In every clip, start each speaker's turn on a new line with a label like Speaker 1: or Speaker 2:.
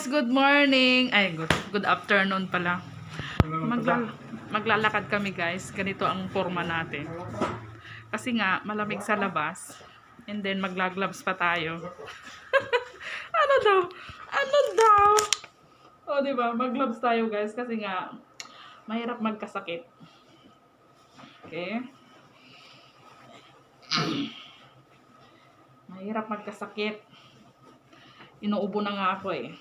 Speaker 1: guys, good morning. Ay, good, good afternoon pala. Magla maglalakad kami guys. Ganito ang forma natin. Kasi nga, malamig sa labas. And then, maglagloves pa tayo. ano daw? Ano daw? O, di ba? Magloves tayo guys. Kasi nga, mahirap magkasakit. Okay? Mahirap magkasakit. Inuubo na nga ako eh.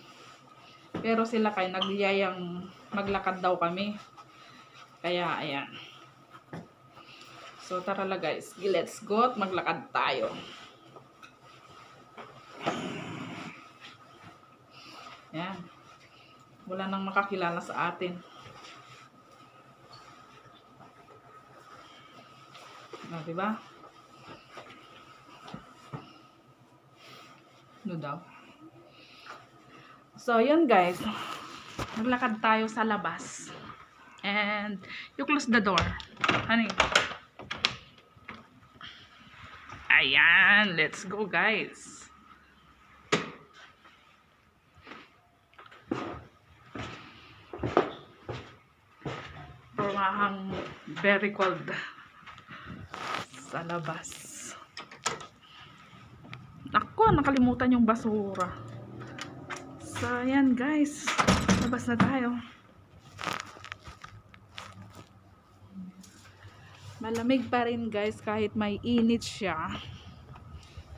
Speaker 1: Pero sila kay nagyayang maglakad daw kami. Kaya, ayan. So, tara la guys. Let's go at maglakad tayo. Ayan. Wala nang makakilala sa atin. Ah, diba? Ano daw? So, yun guys. Naglakad tayo sa labas. And, you close the door. Honey. Ayan. Let's go guys. Parang very cold sa labas. Ako, nakalimutan yung basura. So, ayan guys. Labas na tayo. Malamig pa rin guys kahit may init siya.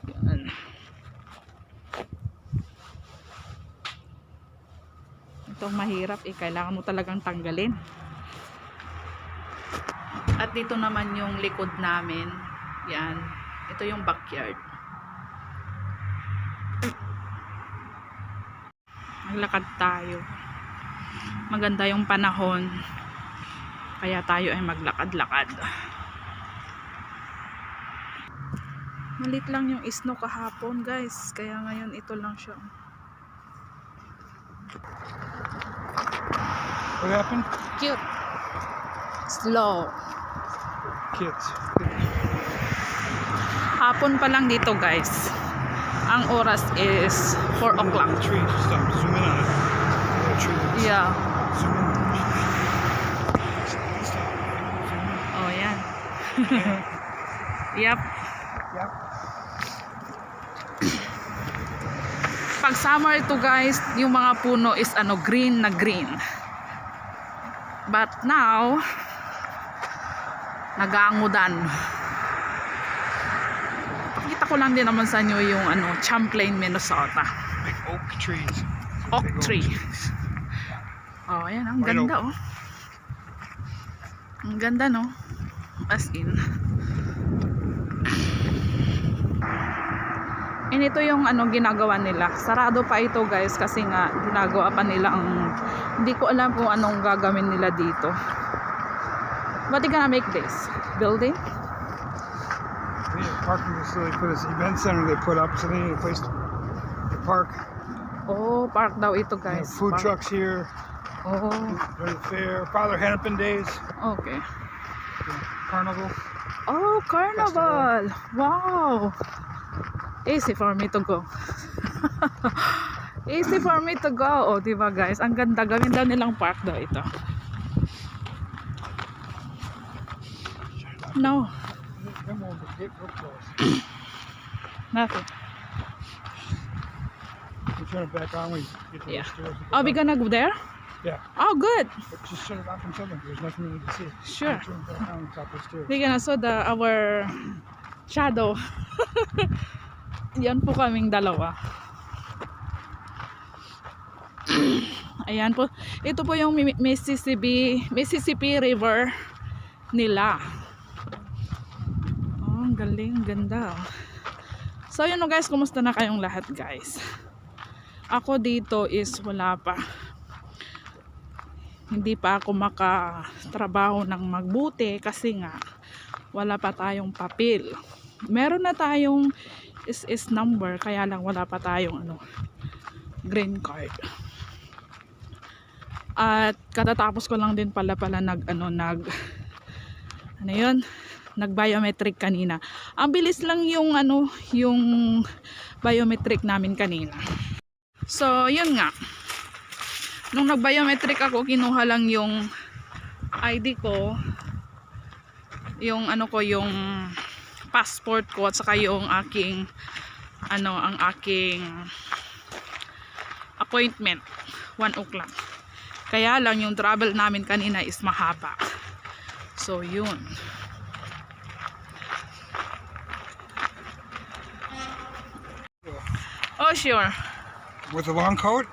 Speaker 1: Yan. Itong mahirap eh. Kailangan mo talagang tanggalin. At dito naman yung likod namin. Yan. Ito yung backyard. Maglakad tayo. Maganda yung panahon. Kaya tayo ay maglakad-lakad. Malit lang yung isno kahapon, guys. Kaya ngayon ito lang siya.
Speaker 2: What happened?
Speaker 1: Cute. Slow.
Speaker 2: Kids.
Speaker 1: Hapon pa lang dito, guys. Ang oras is 4 o'clock.
Speaker 2: Stop. Zoom in on it.
Speaker 1: Yeah.
Speaker 2: Zoom in.
Speaker 1: Oh, yan. yep.
Speaker 2: Yep.
Speaker 1: Pag summer ito guys, yung mga puno is ano green na green. But now, nagaangudan. Pakita ko lang din naman sa inyo yung ano, Champlain, Minnesota.
Speaker 2: Big oak trees.
Speaker 1: Oak tree. Oh, ayan, ang
Speaker 2: White
Speaker 1: ganda oh. Ang ganda no. As in. And ito yung ano ginagawa nila. Sarado pa ito guys kasi nga ginagawa pa nila ang hindi ko alam kung anong gagawin nila dito. What they gonna make this? Building?
Speaker 2: Parking facility for this event center they put up, so they need a place to park.
Speaker 1: Oh, park daw ito guys.
Speaker 2: food
Speaker 1: Park.
Speaker 2: trucks here
Speaker 1: Oh,
Speaker 2: during the fair. Father Hennepin Days.
Speaker 1: okay.
Speaker 2: Carnival.
Speaker 1: Oh, carnival! Wow! Easy for me to go. Easy for me to go. Oh, di ba guys? Ang ganda. Gawin daw nilang park daw ito. No.
Speaker 2: Come on, gate real close.
Speaker 1: Nothing.
Speaker 2: You turn it back on when you get to
Speaker 1: Yeah.
Speaker 2: the stairs.
Speaker 1: Are we gonna go there?
Speaker 2: Yeah.
Speaker 1: Oh, good.
Speaker 2: But just turn it off from something. There's nothing need to see.
Speaker 1: Sure.
Speaker 2: You Turn it back on top of the stairs.
Speaker 1: We're gonna saw the, our shadow. Yan po kaming dalawa. Ayan po. Ito po yung Mi- Mississippi, Mississippi River nila. Ang galing. Ganda. oh. So, yun o guys. Kumusta na kayong lahat guys? Ako dito is wala pa. Hindi pa ako makatrabaho ng magbuti kasi nga wala pa tayong papel. Meron na tayong SS number kaya lang wala pa tayong ano green card. At katatapos ko lang din pala pala nag ano nag ano yun nag biometric kanina. Ang bilis lang yung ano yung biometric namin kanina. So, yun nga. Nung nag-biometric ako, kinuha lang yung ID ko, yung ano ko, yung passport ko at saka yung aking ano, ang aking appointment 1 o'clock. Kaya lang yung travel namin kanina is mahaba. So, yun. Oh, sure.
Speaker 2: With a long coat?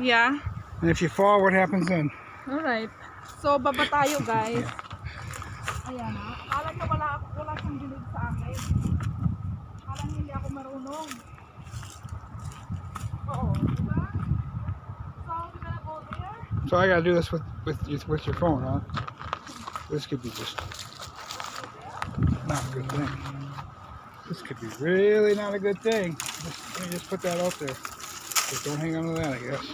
Speaker 1: Yeah.
Speaker 2: And if you fall, what happens then?
Speaker 1: Alright. So, baba tayo, guys. Ayan ha. Akala wala, ako- wala siyang dilig sa akin. Akala hindi ako marunong. Oo. Diba? So, we're gonna go there.
Speaker 2: So I gotta do this with with with your phone, huh? This could be just not a good thing. This could be really not a good thing. Just, let me just put that out there. Just don't hang on to that, I guess.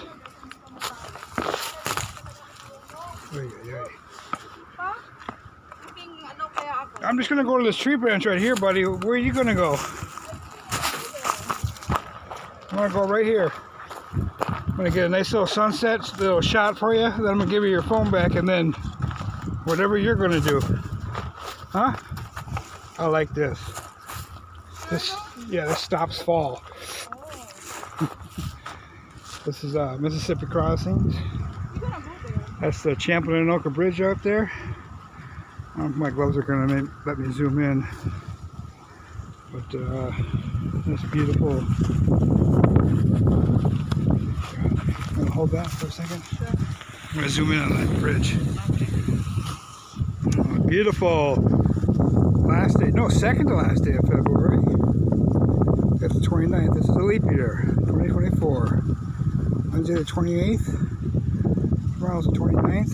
Speaker 2: I'm just gonna go to this tree branch right here, buddy. Where are you gonna go? I'm gonna go right here. I'm gonna get a nice little sunset, little shot for you. Then I'm gonna give you your phone back, and then whatever you're gonna do, huh? I like this. This, yeah, this stops fall. this is uh, Mississippi Crossings. That's the Champlain and Oka Bridge out there. I don't know if my gloves are going to let me zoom in. But uh, that's beautiful. I'm going to hold that for a second. I'm going to zoom in on that bridge. Oh, beautiful. Last day, no, second to last day of February. That's the 29th. This is a leap year, 2024. Wednesday the 28th. Tomorrow's the 29th.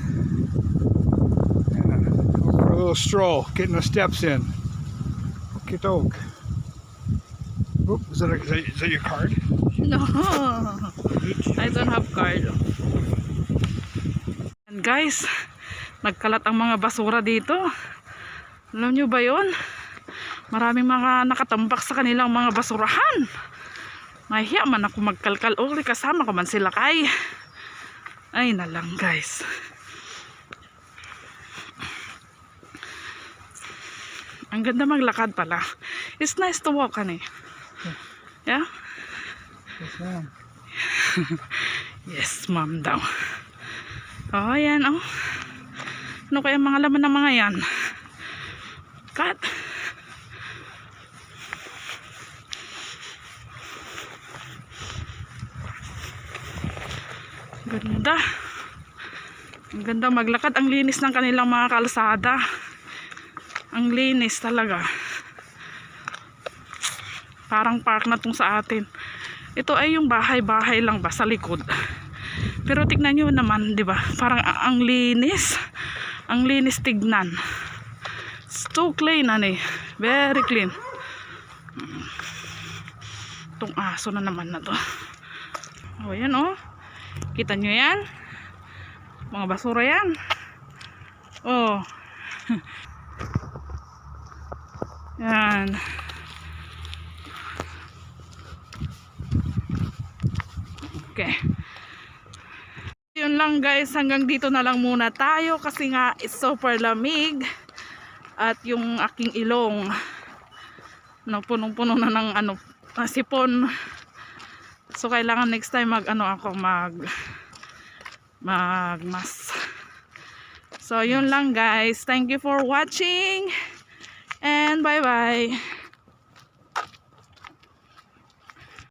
Speaker 2: Yeah, go for a little stroll, getting the steps in. Okie doke. Oop, is that, a, is, that, is that your card?
Speaker 1: No. I don't have card. And guys, nagkalat ang mga basura dito. Alam nyo ba yon? Maraming mga nakatambak sa kanilang mga basurahan. Mahiya man ako magkalkal uli kasama ko man sila kay. Ay na lang guys. Ang ganda maglakad pala. It's nice to walk, honey. Yeah?
Speaker 2: Yes, ma'am.
Speaker 1: Yes, ma'am daw. Oh, ayan, oh. Ano kaya mga laman ng mga yan? Cut. Ganda. Ang ganda maglakad. Ang linis ng kanilang mga kalsada. Ang linis talaga. Parang park na tong sa atin. Ito ay yung bahay-bahay lang ba sa likod. Pero tignan nyo naman, ba? Parang a- ang linis. Ang linis tignan. It's too clean, eh. Very clean. Itong aso na naman na to. O, yan oh. Kita nyo yan? Mga basura yan. Oh. yan. Okay. Yun lang guys, hanggang dito na lang muna tayo kasi nga it's super lamig at yung aking ilong no, punong-puno na ng ano, sipon. So kailangan next time mag ano ako mag mag mas. So yun lang guys. Thank you for watching and bye bye.